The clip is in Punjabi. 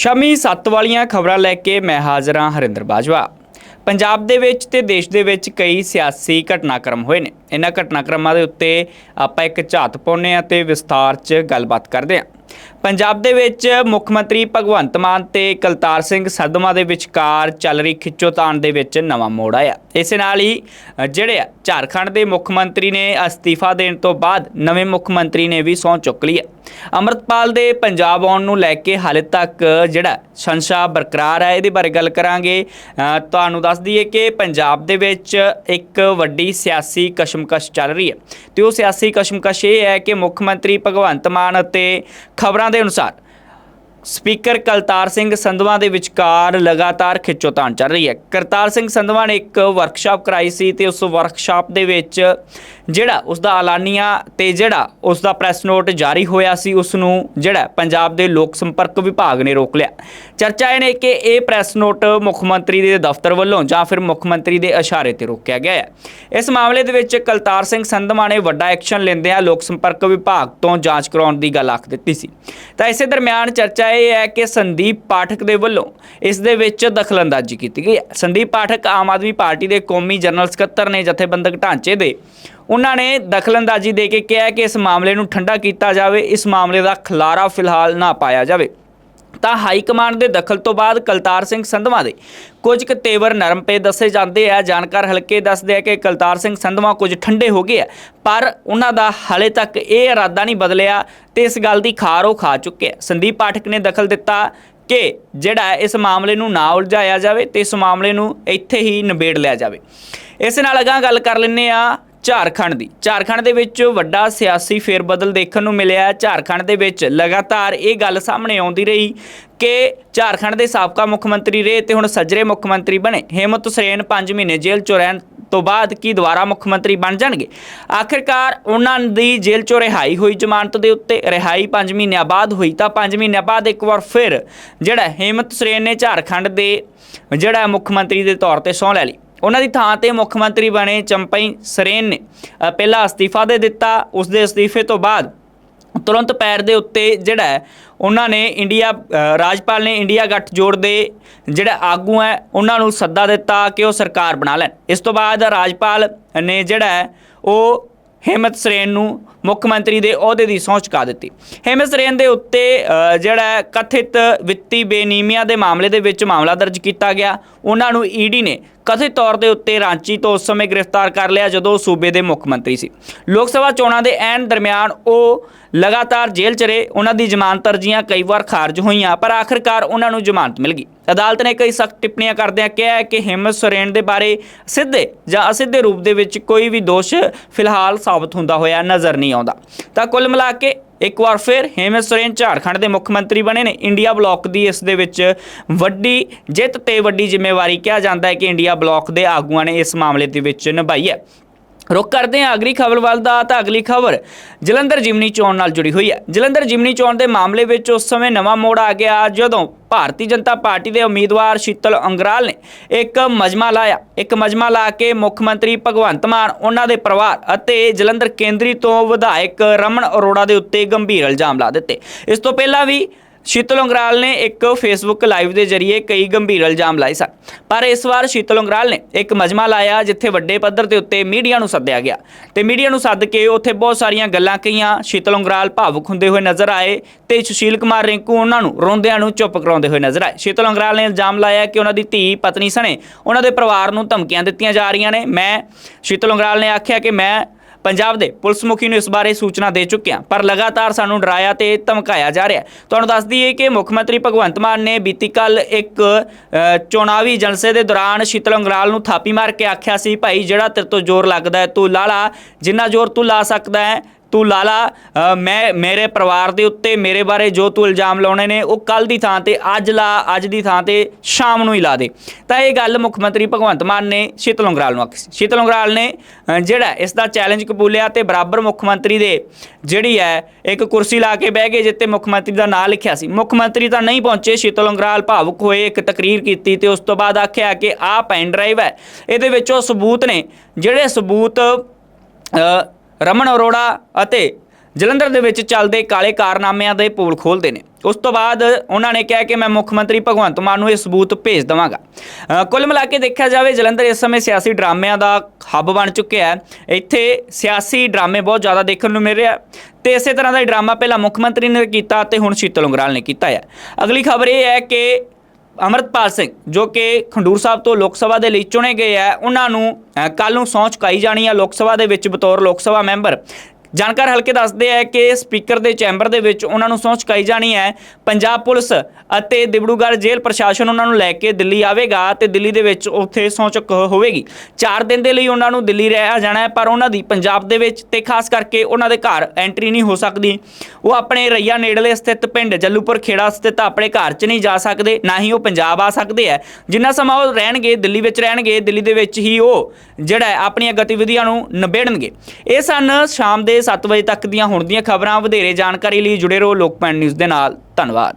ਸ਼ਾਮੀ 7 ਵਾਲੀਆਂ ਖਬਰਾਂ ਲੈ ਕੇ ਮੈਂ ਹਾਜ਼ਰ ਹਾਂ ਹਰਿੰਦਰ ਬਾਜਵਾ। ਪੰਜਾਬ ਦੇ ਵਿੱਚ ਤੇ ਦੇਸ਼ ਦੇ ਵਿੱਚ ਕਈ ਸਿਆਸੀ ਘਟਨਾਕ੍ਰਮ ਹੋਏ ਨੇ। ਇਹਨਾਂ ਘਟਨਾਕ੍ਰਮਾਂ ਦੇ ਉੱਤੇ ਆਪਾਂ ਇੱਕ ਝਾਤ ਪਾਉਂਦੇ ਹਾਂ ਤੇ ਵਿਸਥਾਰ 'ਚ ਗੱਲਬਾਤ ਕਰਦੇ ਹਾਂ। ਪੰਜਾਬ ਦੇ ਵਿੱਚ ਮੁੱਖ ਮੰਤਰੀ ਭਗਵੰਤ ਮਾਨ ਤੇ ਕਲਤਾਰ ਸਿੰਘ ਸੰਧਮਾ ਦੇ ਵਿਚਕਾਰ ਚੱਲ ਰਹੀ ਖਿੱਚੋਤਾਣ ਦੇ ਵਿੱਚ ਨਵਾਂ ਮੋੜ ਆਇਆ। ਇਸੇ ਨਾਲ ਹੀ ਜਿਹੜੇ ਆ ਝਾਰਖੰਡ ਦੇ ਮੁੱਖ ਮੰਤਰੀ ਨੇ ਅਸਤੀਫਾ ਦੇਣ ਤੋਂ ਬਾਅਦ ਨਵੇਂ ਮੁੱਖ ਮੰਤਰੀ ਨੇ ਵੀ ਸਹੁੰ ਚੁੱਕ ਲਈ ਹੈ। ਅਮਰਤਪਾਲ ਦੇ ਪੰਜਾਬ ਆਉਣ ਨੂੰ ਲੈ ਕੇ ਹਾਲੇ ਤੱਕ ਜਿਹੜਾ ਸੰਸ਼ਾ ਬਰਕਰਾਰ ਹੈ, ਇਹਦੇ ਬਾਰੇ ਗੱਲ ਕਰਾਂਗੇ। ਤੁਹਾਨੂੰ ਦੱਸ ਦਈਏ ਕਿ ਪੰਜਾਬ ਦੇ ਵਿੱਚ ਇੱਕ ਵੱਡੀ ਸਿਆਸੀ ਕਸ਼ਮਕਸ਼ ਚੱਲ ਰਹੀ ਹੈ। ਤੇ ਉਹ ਸਿਆਸੀ ਕਸ਼ਮਕਸ਼ ਇਹ ਹੈ ਕਿ ਮੁੱਖ ਮੰਤਰੀ ਭਗਵੰਤ ਮਾਨ ਅਤੇ ਖਬਰਾਂ ਦੇ ਅਨੁਸਾਰ ਸਪੀਕਰ ਕਲਤਾਰ ਸਿੰਘ ਸੰਧਵਾ ਦੇ ਵਿਚਕਾਰ ਲਗਾਤਾਰ ਖਿੱਚੋਤਾਣ ਚੱਲ ਰਹੀ ਹੈ। ਕਰਤਾਰ ਸਿੰਘ ਸੰਧਵਾ ਨੇ ਇੱਕ ਵਰਕਸ਼ਾਪ ਕਰਾਈ ਸੀ ਤੇ ਉਸ ਵਰਕਸ਼ਾਪ ਦੇ ਵਿੱਚ ਜਿਹੜਾ ਉਸ ਦਾ ਐਲਾਨੀਆ ਤੇ ਜਿਹੜਾ ਉਸ ਦਾ ਪ੍ਰੈਸ ਨੋਟ ਜਾਰੀ ਹੋਇਆ ਸੀ ਉਸ ਨੂੰ ਜਿਹੜਾ ਪੰਜਾਬ ਦੇ ਲੋਕ ਸੰਪਰਕ ਵਿਭਾਗ ਨੇ ਰੋਕ ਲਿਆ। ਚਰਚਾ ਇਹ ਨੇ ਕਿ ਇਹ ਪ੍ਰੈਸ ਨੋਟ ਮੁੱਖ ਮੰਤਰੀ ਦੇ ਦਫ਼ਤਰ ਵੱਲੋਂ ਜਾਂ ਫਿਰ ਮੁੱਖ ਮੰਤਰੀ ਦੇ ਇਸ਼ਾਰੇ ਤੇ ਰੋਕਿਆ ਗਿਆ ਹੈ। ਇਸ ਮਾਮਲੇ ਦੇ ਵਿੱਚ ਕਲਤਾਰ ਸਿੰਘ ਸੰਧਵਾ ਨੇ ਵੱਡਾ ਐਕਸ਼ਨ ਲੈਂਦਿਆਂ ਲੋਕ ਸੰਪਰਕ ਵਿਭਾਗ ਤੋਂ ਜਾਂਚ ਕਰਾਉਣ ਦੀ ਗੱਲ ਆਖ ਦਿੱਤੀ ਸੀ। ਤਾਂ ਇਸੇ ਦਰਮਿਆਨ ਚਰਚਾ ਇਹ ਹੈ ਕਿ ਸੰਦੀਪ ਪਾਠਕ ਦੇ ਵੱਲੋਂ ਇਸ ਦੇ ਵਿੱਚ ਦਖਲਅੰਦਾਜ਼ੀ ਕੀਤੀ ਗਈ ਹੈ। ਸੰਦੀਪ ਪਾਠਕ ਆਮ ਆਦਮੀ ਪਾਰਟੀ ਦੇ ਕੌਮੀ ਜਨਰਲ ਸਕੱਤਰ ਨੇ ਜਥੇਬੰਦਕ ਢਾਂਚੇ ਦੇ। ਉਹਨਾਂ ਨੇ ਦਖਲਅੰਦਾਜ਼ੀ ਦੇ ਕੇ ਕਿਹਾ ਕਿ ਇਸ ਮਾਮਲੇ ਨੂੰ ਠੰਡਾ ਕੀਤਾ ਜਾਵੇ, ਇਸ ਮਾਮਲੇ ਦਾ ਖਲਾਰਾ ਫਿਲਹਾਲ ਨਾ ਪਾਇਆ ਜਾਵੇ। ਤਾਂ ਹਾਈ ਕਮਾਂਡ ਦੇ ਦਖਲ ਤੋਂ ਬਾਅਦ ਕਲਤਾਰ ਸਿੰਘ ਸੰਧਵਾ ਦੇ ਕੁਝ ਕੁ ਤੇਵਰ ਨਰਮ ਪਏ ਦੱਸੇ ਜਾਂਦੇ ਆ। ਜਾਣਕਾਰ ਹਲਕੇ ਦੱਸਦੇ ਆ ਕਿ ਕਲਤਾਰ ਸਿੰਘ ਸੰਧਵਾ ਕੁਝ ਠੰਡੇ ਹੋ ਗਏ ਆ, ਪਰ ਉਹਨਾਂ ਦਾ ਹਾਲੇ ਤੱਕ ਇਹ ਇਰਾਦਾ ਨਹੀਂ ਬਦਲਿਆ ਤੇ ਇਸ ਗੱਲ ਦੀ ਖਾਰ ਉਹ ਖਾ ਚੁੱਕੇ ਸੰਦੀਪ ਪਾਠਕ ਨੇ ਦਖਲ ਦਿੱਤਾ ਕਿ ਜਿਹੜਾ ਇਸ ਮਾਮਲੇ ਨੂੰ ਨਾ ਉਲਝਾਇਆ ਜਾਵੇ ਤੇ ਇਸ ਮਾਮਲੇ ਨੂੰ ਇੱਥੇ ਹੀ ਨਿਬੇੜ ਲਿਆ ਜਾਵੇ। ਇਸ ਨਾਲ ਅਗਾਂਹ ਗੱਲ ਕਰ ਲੈਂਦੇ ਆ ਝਾਰਖੰਡ ਦੀ। ਝਾਰਖੰਡ ਦੇ ਵਿੱਚ ਵੱਡਾ ਸਿਆਸੀ ਫੇਰਬਦਲ ਦੇਖਣ ਨੂੰ ਮਿਲਿਆ ਝਾਰਖੰਡ ਦੇ ਵਿੱਚ ਲਗਾਤਾਰ ਇਹ ਗੱਲ ਸਾਹਮਣੇ ਆਉਂਦੀ ਰਹੀ ਕਿ ਝਾਰਖੰਡ ਦੇ ਸਾਬਕਾ ਮੁੱਖ ਮੰਤਰੀ ਰਹੇ ਤੇ ਹੁਣ ਸੱਜਰੇ ਮੁੱਖ ਮੰਤਰੀ ਬਣੇ। ਹੇਮੰਤ ਸੋਰੇਨ 5 ਮਹੀਨੇ ਜੇਲ੍ਹ ਚੋਂ ਰਹਿਣ ਤੋਂ ਬਾਅਦ ਕੀ ਦੁਬਾਰਾ ਮੁੱਖ ਮੰਤਰੀ ਬਣ ਜਾਣਗੇ? ਆਖਿਰਕਾਰ ਉਹਨਾਂ ਦੀ ਜੇਲ੍ਹ ਚੋਂ ਰਿਹਾਈ ਹੋਈ ਜ਼ਮਾਨਤ ਦੇ ਉੱਤੇ ਰਿਹਾਈ 5 ਮਹੀਨਿਆਂ ਬਾਅਦ ਹੋਈ ਤਾਂ 5 ਮਹੀਨਿਆਂ ਬਾਅਦ ਇੱਕ ਵਾਰ ਫਿਰ ਜਿਹੜਾ ਹੇਮੰਤ ਸੋਰੇਨ ਨੇ ਝਾਰਖੰਡ ਦੇ ਜਿਹੜਾ ਮੁੱਖ ਮੰਤਰੀ ਦੇ ਤੌਰ ਤੇ ਸਹੁੰ ਲੈ ਲਈ। ਉਹਨਾਂ ਦੀ ਥਾਂ ਤੇ ਮੁੱਖ ਮੰਤਰੀ ਬਣੇ ਚੰਪਈ ਸਰੇਨ ਨੇ। ਅ, ਪਹਿਲਾਂ ਅਸਤੀਫਾ ਦੇ ਦਿੱਤਾ। ਉਸ ਦੇ ਅਸਤੀਫੇ ਤੋਂ ਬਾਅਦ ਤੁਰੰਤ ਪੈਰ ਦੇ ਉੱਤੇ ਜਿਹੜਾ ਉਹਨਾਂ ਨੇ ਇੰਡੀਆ ਰਾਜਪਾਲ ਨੇ ਇੰਡੀਆ ਗੱਠਜੋੜ ਦੇ ਜਿਹੜਾ ਆਗੂ ਹੈ ਉਹਨਾਂ ਨੂੰ ਸੱਦਾ ਦਿੱਤਾ ਕਿ ਉਹ ਸਰਕਾਰ ਬਣਾ ਲੈਣ। ਇਸ ਤੋਂ ਬਾਅਦ ਰਾਜਪਾਲ ਨੇ ਜਿਹੜਾ ਉਹ ਹੇਮਤ ਸਰੇਨ ਨੂੰ ਮੁੱਖ ਮੰਤਰੀ ਦੇ ਅਹੁਦੇ ਦੀ ਸਹੁੰ ਚੁਕਾ ਦਿੱਤੀ। ਹੇਮੰਤ ਸਰੇਨ ਦੇ ਉੱਤੇ ਜਿਹੜਾ ਕਥਿਤ ਵਿੱਤੀ ਬੇਨੀਮੀਆਂ ਦੇ ਮਾਮਲੇ ਦੇ ਵਿੱਚ ਮਾਮਲਾ ਦਰਜ ਕੀਤਾ ਗਿਆ। ਉਹਨਾਂ ਨੂੰ ਈਡੀ ਨੇ ਕਥਿਤ ਤੌਰ ਦੇ ਉੱਤੇ ਰਾਂਚੀ ਤੋਂ ਉਸ ਸਮੇਂ ਗ੍ਰਿਫਤਾਰ ਕਰ ਲਿਆ, ਜਦੋਂ ਸੂਬੇ ਦੇ ਮੁੱਖ ਮੰਤਰੀ ਸੀ। ਲੋਕ ਸਭਾ ਚੋਣਾਂ ਦੇ ਐਨ ਦਰਮਿਆਨ ਉਹ ਲਗਾਤਾਰ ਜੇਲ੍ਹ 'ਚ ਰਹੇ, ਉਹਨਾਂ ਦੀ ਜ਼ਮਾਨਤ ਅਰਜ਼ੀਆਂ ਕਈ ਵਾਰ ਖਾਰਜ ਹੋਈਆਂ, ਪਰ ਆਖਿਰਕਾਰ ਉਹਨਾਂ ਨੂੰ ਜ਼ਮਾਨਤ ਮਿਲ ਗਈ। ਅਦਾਲਤ ਨੇ ਕਈ ਸਖਤ ਟਿੱਪਣੀਆਂ ਕਰਦਿਆਂ ਕਿਹਾ ਹੈ ਕਿ ਹਿੰਮਤ ਸੋਰੇਨ ਦੇ ਬਾਰੇ ਸਿੱਧੇ ਜਾਂ ਅਸਿੱਧੇ ਰੂਪ ਦੇ ਵਿੱਚ ਕੋਈ ਵੀ ਦੋਸ਼ ਫਿਲਹਾਲ ਸਾਬਤ ਹੁੰਦਾ ਹੋਇਆ ਨਜ਼ਰ ਨਹੀਂ ਆਉਂਦਾ। ਤਾਂ ਕੁੱਲ ਮਿਲਾ ਕੇ ਇੱਕ ਵਾਰ ਫਿਰ ਹੇਮੰਤ ਸੋਰੇਨ ਝਾਰਖੰਡ ਦੇ ਮੁੱਖ ਮੰਤਰੀ ਬਣੇ ਨੇ। ਇੰਡੀਆ ਬਲਾਕ ਦੀ ਇਸ ਦੇ ਵਿੱਚ ਵੱਡੀ ਜਿੱਤ ਤੇ ਵੱਡੀ ਜ਼ਿੰਮੇਵਾਰੀ ਕਿਹਾ ਜਾਂਦਾ ਹੈ ਕਿ ਇੰਡੀਆ ਬਲਾਕ ਦੇ ਆਗੂਆਂ ਨੇ ਇਸ ਮਾਮਲੇ ਦੇ ਵਿੱਚ ਨਿਭਾਈ ਹੈ। ਰੁਕ ਕਰਦੇ ਹਾਂ, ਅਗਲੀ ਖਬਰ ਵੱਲ ਦਾ ਤਾਂ ਅਗਲੀ ਖਬਰ ਜਲੰਧਰ ਜਿਮਨੀ ਚੋਣ ਨਾਲ ਜੁੜੀ ਹੋਈ ਹੈ। ਜਲੰਧਰ ਜਿਮਨੀ ਚੋਣ ਦੇ ਮਾਮਲੇ ਵਿੱਚ ਉਸ ਸਮੇਂ ਨਵਾਂ ਮੋੜ ਆ ਗਿਆ ਜਦੋਂ ਭਾਰਤੀ ਜਨਤਾ ਪਾਰਟੀ ਦੇ ਉਮੀਦਵਾਰ ਸ਼ੀਤਲ ਅੰਗਰਾਲ ਨੇ ਇੱਕ ਮਜਮਾ ਲਾਇਆ। ਇੱਕ ਮਜਮਾ ਲਾ ਕੇ ਮੁੱਖ ਮੰਤਰੀ ਭਗਵੰਤ ਮਾਨ, ਉਹਨਾਂ ਦੇ ਪਰਿਵਾਰ ਅਤੇ ਜਲੰਧਰ ਕੇਂਦਰੀ ਤੋਂ ਵਿਧਾਇਕ ਰਮਨ ਅਰੋੜਾ ਦੇ ਉੱਤੇ ਗੰਭੀਰ ਇਲਜ਼ਾਮ ਲਾ ਦਿੱਤੇ। ਇਸ ਤੋਂ ਪਹਿਲਾਂ ਵੀ ਸ਼ੀਤਲ ਉਂਗਰਾਲ ਨੇ ਇੱਕ ਫੇਸਬੁੱਕ ਲਾਈਵ ਦੇ ਜ਼ਰੀਏ ਕਈ ਗੰਭੀਰ ਇਲਜ਼ਾਮ ਲਾਏ ਸਨ। ਪਰ ਇਸ ਵਾਰ ਸ਼ੀਤਲ ਉਂਗਰਾਲ ਨੇ ਇੱਕ ਮਜਮਾ ਲਾਇਆ ਜਿੱਥੇ ਵੱਡੇ ਪੱਧਰ ਦੇ ਉੱਤੇ ਮੀਡੀਆ ਨੂੰ ਸੱਦਿਆ ਗਿਆ। ਤੇ ਮੀਡੀਆ ਨੂੰ ਸੱਦ ਕੇ ਉੱਥੇ ਬਹੁਤ ਸਾਰੀਆਂ ਗੱਲਾਂ ਕਹੀਆਂ। ਸ਼ੀਤਲ ਉਂਗਰਾਲ ਭਾਵੁਕ ਹੁੰਦੇ ਹੋਏ ਨਜ਼ਰ ਆਏ ਤੇ ਸੁਸ਼ੀਲ ਕੁਮਾਰ ਰਿੰਕੂ ਉਹਨਾਂ ਨੂੰ ਰੋਂਦਿਆਂ ਨੂੰ ਚੁੱਪ ਕਰਾਉਂਦੇ ਹੋਏ ਨਜ਼ਰ ਆਏ। ਸ਼ੀਤਲ ਉਂਗਰਾਲ ਨੇ ਇਲਜ਼ਾਮ ਲਾਇਆ ਕਿ ਉਹਨਾਂ ਦੀ ਧੀ ਪਤਨੀ ਸਣੇ ਉਹਨਾਂ ਦੇ ਪਰਿਵਾਰ ਨੂੰ ਧਮਕੀਆਂ ਦਿੱਤੀਆਂ ਜਾ ਰਹੀਆਂ ਨੇ। ਮੈਂ, ਸ਼ੀਤਲ ਉਂਗਰਾਲ ਨੇ ਆਖਿਆ ਕਿ ਮੈਂ ਪੰਜਾਬ ਦੇ ਪੁਲਿਸ ਮੁਖੀ ਨੂੰ ਇਸ ਬਾਰੇ ਸੂਚਨਾ ਦੇ ਚੁੱਕਿਆ ਪਰ ਲਗਾਤਾਰ ਸਾਨੂੰ ਡਰਾਇਆ ਤੇ ਧਮਕਾਇਆ ਜਾ ਰਿਹਾ ਤੁਹਾਨੂੰ ਦੱਸ ਦਈਏ ਕਿ ਮੁੱਖ ਮੰਤਰੀ ਭਗਵੰਤ ਮਾਨ ਨੇ ਬੀਤੀ ਕੱਲ ਇੱਕ ਅ, ਚੋਣਾਵੀ ਜਲਸੇ ਦੇ ਦੌਰਾਨ ਸ਼ੀਤਲ ਅੰਗਰਾਲ ਨੂੰ ਥਾਪੀ ਮਾਰ ਕੇ ਆਖਿਆ ਸੀ ਭਾਈ ਜਿਹੜਾ ਤੇਰੇ ਤੋਂ ਜ਼ੋਰ ਲੱਗਦਾ ਤੂੰ ਲਾ ਲਾ ਜਿੰਨਾ ਜ਼ੋਰ ਤੂੰ ਲਾ ਸਕਦਾ ਹੈ ਤੂੰ ਲਾਲਾ ਅ, ਮੈਂ ਮੇਰੇ ਪਰਿਵਾਰ ਦੇ ਉੱਤੇ ਮੇਰੇ ਬਾਰੇ ਜੋ ਤੂੰ ਇਲਜ਼ਾਮ ਲਾਉਣੇ ਨੇ ਉਹ ਕੱਲ ਦੀ ਥਾਂ ਤੇ ਅੱਜ ਲਾ ਅੱਜ ਦੀ ਥਾਂ ਤੇ ਸ਼ਾਮ ਨੂੰ ਹੀ ਲਾ ਦੇ। ਤਾਂ ਇਹ ਗੱਲ ਮੁੱਖ ਮੰਤਰੀ ਭਗਵੰਤ ਮਾਨ ਨੇ ਸ਼ੀਤਲ ਉਂਗਰਾਲ ਨੂੰ ਆਖੀ ਸੀ। ਸ਼ੀਤਲ ਉਂਗਰਾਲ ਨੇ ਜਿਹੜਾ ਇਸ ਦਾ ਚੈਲੰਜ ਕਬੂਲਿਆ ਤੇ ਬਰਾਬਰ ਮੁੱਖ ਮੰਤਰੀ ਦੇ ਜਿਹੜੀ ਹੈ ਇੱਕ ਕੁਰਸੀ ਲਾ ਕੇ ਬਹਿ ਗਏ ਜਿੱਤੇ ਮੁੱਖ ਮੰਤਰੀ ਦਾ ਨਾਂ ਲਿਖਿਆ ਸੀ। ਮੁੱਖ ਮੰਤਰੀ ਤਾਂ ਨਹੀਂ ਪਹੁੰਚੇ ਸ਼ੀਤਲ ਉਂਗਰਾਲ ਭਾਵੁਕ ਹੋਏ ਇੱਕ ਤਕਰੀਰ ਕੀਤੀ ਤੇ ਉਸ ਤੋਂ ਬਾਅਦ ਆਖਿਆ ਕਿ ਆਹ ਪੈਨ ਡਰਾਈਵ ਹੈ। ਇਹਦੇ ਵਿੱਚ ਉਹ ਸਬੂਤ ਨੇ ਜਿਹੜੇ ਸਬੂਤ ਰਮਨ ਅਰੋੜਾ ਅਤੇ ਜਲੰਧਰ ਦੇ ਵਿੱਚ ਚੱਲਦੇ ਕਾਲੇ ਕਾਰਨਾਮਿਆਂ ਦੇ ਪੋਲ ਖੋਲਦੇ ਨੇ। ਉਸ ਤੋਂ ਬਾਅਦ ਉਹਨਾਂ ਨੇ ਕਿਹਾ ਕਿ ਮੈਂ ਮੁੱਖ ਮੰਤਰੀ ਭਗਵੰਤ ਮਾਨ ਨੂੰ ਇਹ ਸਬੂਤ ਭੇਜ ਦਵਾਂਗਾ। ਕੁੱਲ ਮਿਲਾ ਕੇ ਦੇਖਿਆ ਜਾਵੇ, ਜਲੰਧਰ ਇਸ ਸਮੇਂ ਸਿਆਸੀ ਡਰਾਮਿਆਂ ਦਾ ਹੱਬ ਬਣ ਚੁੱਕਿਆ ਹੈ। ਇੱਥੇ ਸਿਆਸੀ ਡਰਾਮੇ ਬਹੁਤ ਜ਼ਿਆਦਾ ਦੇਖਣ ਨੂੰ ਮਿਲ ਰਿਹਾ ਤੇ ਇਸੇ ਤਰ੍ਹਾਂ ਦਾ ਹੀ ਡਰਾਮਾ ਪਹਿਲਾਂ ਮੁੱਖ ਮੰਤਰੀ ਨੇ ਕੀਤਾ ਤੇ ਹੁਣ ਸ਼ੀਤਲ ਉਂਗਰਾਲ ਨੇ ਕੀਤਾ ਹੈ। ਅਗਲੀ ਖਬਰ ਇਹ ਹੈ ਕਿ ਅਮਰਤਪਾਲ ਸਿੰਘ, ਜੋ ਕਿ ਖੰਡੂਰ ਸਾਹਿਬ ਤੋਂ ਲੋਕ ਸਭਾ ਦੇ ਲਈ ਚੁਣੇ ਗਏ ਆ, ਉਹਨਾਂ ਨੂੰ ਕੱਲ ਨੂੰ ਸਹੁੰ ਚੁਕਾਈ ਜਾਣੀ ਆ ਲੋਕ ਸਭਾ ਦੇ ਵਿੱਚ ਬਤੌਰ ਲੋਕ ਸਭਾ ਮੈਂਬਰ। ਜਾਣਕਾਰ ਹਲਕੇ ਦੱਸਦੇ ਆ ਕਿ ਸਪੀਕਰ ਦੇ ਚੈਂਬਰ ਦੇ ਵਿੱਚ ਉਹਨਾਂ ਨੂੰ ਸਹੁੰ ਚੁਕਾਈ ਜਾਣੀ ਹੈ। ਪੰਜਾਬ ਪੁਲਿਸ ਅਤੇ ਦਿਬੜੂਗੜ੍ਹ ਜੇਲ੍ਹ ਪ੍ਰਸ਼ਾਸਨ ਉਹਨਾਂ ਨੂੰ ਲੈ ਕੇ ਦਿੱਲੀ ਆਵੇਗਾ ਤੇ ਦਿੱਲੀ ਦੇ ਵਿੱਚ ਉੱਥੇ ਸਹੁੰ ਚੁੱਕ ਹੋਵੇਗੀ। 4 ਦਿਨ ਦੇ ਲਈ ਉਹਨਾਂ ਨੂੰ ਦਿੱਲੀ ਰਹਿ ਜਾਣਾ ਹੈ, ਪਰ ਉਹਨਾਂ ਦੀ ਪੰਜਾਬ ਦੇ ਵਿੱਚ ਤੇ ਖਾਸ ਕਰਕੇ ਉਹਨਾਂ ਦੇ ਘਰ ਐਂਟਰੀ ਨਹੀਂ ਹੋ ਸਕਦੀ। ਉਹ ਆਪਣੇ ਰਈਆ ਨੇੜਲੇ ਸਥਿਤ ਪਿੰਡ ਜੱਲੂਪੁਰ ਖੇੜਾ ਸਥਿਤ ਆਪਣੇ ਘਰ 'ਚ ਨਹੀਂ ਜਾ ਸਕਦੇ, ਨਾ ਹੀ ਉਹ ਪੰਜਾਬ ਆ ਸਕਦੇ ਆ ਜਿੰਨਾ ਸਮਾਂ ਉਹ ਰਹਿਣਗੇ, ਦਿੱਲੀ ਵਿੱਚ ਰਹਿਣਗੇ, ਦਿੱਲੀ ਦੇ ਵਿੱਚ ਹੀ ਉਹ ਜਿਹੜਾ ਆਪਣੀਆਂ ਗਤੀਵਿਧੀਆਂ ਨੂੰ ਨਿਬੇੜਨਗੇ। ਇਹ ਸਨ ਸ਼ਾਮ ਦੇ 7 ਵਜੇ ਤੱਕ ਦੀਆਂ ਹੁਣ ਦੀਆਂ ਖਬਰਾਂ, ਵਧੇਰੇ ਜਾਣਕਾਰੀ ਲਈ ਜੁੜੇ ਰਹੋ ਲੋਕਪੈਨ ਨਿਊਜ਼ ਦੇ ਨਾਲ। ਧੰਨਵਾਦ।